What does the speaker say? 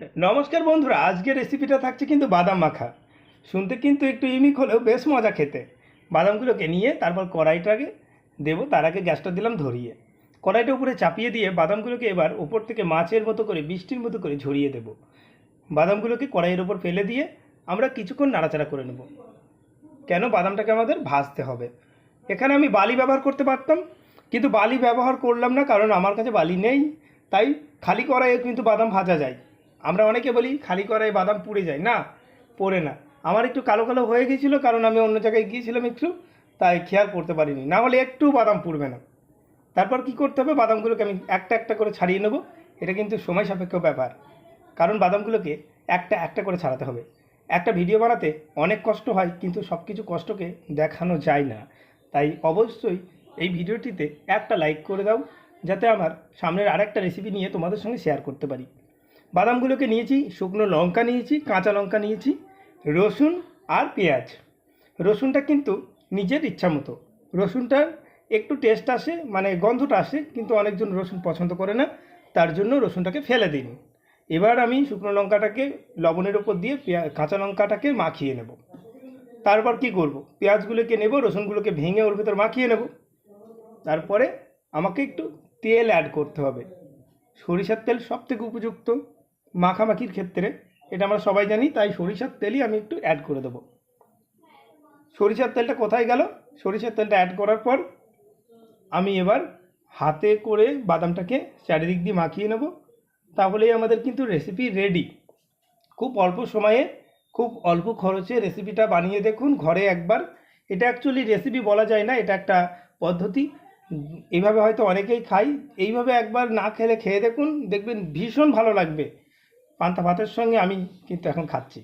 নমস্কার বন্ধুরা, আজকের রেসিপিটা থাকছে কিন্তু বাদাম মাখা। শুনতে কিন্তু একটু ইউনিক হলেও বেশ মজা খেতে। বাদামগুলোকে নিয়ে তারপর কড়াইটাকে দেবো, তার আগে গ্যাসটা দিলাম ধরিয়ে। কড়াইটা উপরে চাপিয়ে দিয়ে বাদামগুলোকে এবার উপর থেকে মাছের মতো করে, বৃষ্টির মতো করে ঝরিয়ে দেবো। বাদামগুলোকে কড়াইয়ের ওপর ফেলে দিয়ে আমরা কিছুক্ষণ নাড়াচাড়া করে নেব। কেন? বাদামটাকে আমাদের ভাজতে হবে। এখানে আমি বালি ব্যবহার করতে পারতাম, কিন্তু বালি ব্যবহার করলাম না, কারণ আমার কাছে বালি নেই। তাই খালি কড়াইয়ে কিন্তু বাদাম ভাজা যায়। আমরা অনেকে বলি, খালি করায় বাদাম পুড়ে যায়। না, পড়ে না। আমার একটু কালো কালো হয়ে গেছিল কারণ আমি অন্য জায়গায় গিয়েছিলাম একটু, তাই খেয়াল করতে পারিনি। না হলে একটু বাদাম পুড়বে না। তারপর কি করতে হবে? বাদামগুলোকে আমি একটা একটা করে ছাড়িয়ে নেব। এটা কিন্তু সময় সাপেক্ষ ব্যাপার। কারণ বাদামগুলোকে একটা একটা করে ছাড়াতে হবে। একটা ভিডিও বানাতে অনেক কষ্ট হয়, কিন্তু সব কিছু কষ্টকে দেখানো যায় না। তাই অবশ্যই এই ভিডিওটিতে একটা লাইক করে দাও, যাতে আমার সামনের আরেকটা রেসিপি নিয়ে তোমাদের সঙ্গে শেয়ার করতে পারি। বাদামগুলোকে নিয়েছি, শুকনো লঙ্কা নিয়েছি, কাঁচা লঙ্কা নিয়েছি, রসুন আর পেঁয়াজ। রসুনটা কিন্তু নিজের ইচ্ছা মতো। রসুনটার একটু টেস্ট আসে মানে গন্ধটা আসে, কিন্তু অনেকজন রসুন পছন্দ করে না, তার জন্য রসুনটাকে ফেলে দিন এবার আমি শুকনো লঙ্কাটাকে লবণের ওপর দিয়ে কাঁচা লঙ্কাটাকে মাখিয়ে নেব। তারপর কি করব? পেঁয়াজগুলোকে নেব, রসুনগুলোকে ভেঙে ওর ভেতর মাখিয়ে নেব। তারপরে আমাকে একটু তেল অ্যাড করতে হবে। সরিষার তেল সব থেকে উপযুক্ত। মাখামাখির ক্ষেত্রে, এটা আমরা সবাই জানি, তাই সরিষার তেলই আমি একটু অ্যাড করে দেবো। সরিষার তেলটা কোথায় গেল? সরিষার তেলটা অ্যাড করার পর আমি এবার হাতে করে বাদামটাকে চারিদিক দিয়ে মাখিয়ে নেব। তাহলেই আমাদের কিন্তু রেসিপি রেডি খুব অল্প সময়ে, খুব অল্প খরচে রেসিপিটা বানিয়ে দেখুন ঘরে একবার। এটা অ্যাকচুয়ালি রেসিপি বলা যায় না, এটা একটা পদ্ধতি। এইভাবে হয়তো অনেকেই খাই এইভাবে একবার না খেলে খেয়ে দেখুন, দেখবেন ভীষণ ভালো লাগবে। পান্তা ভাতের সঙ্গে আমি কিন্তু এখন খাচ্ছি।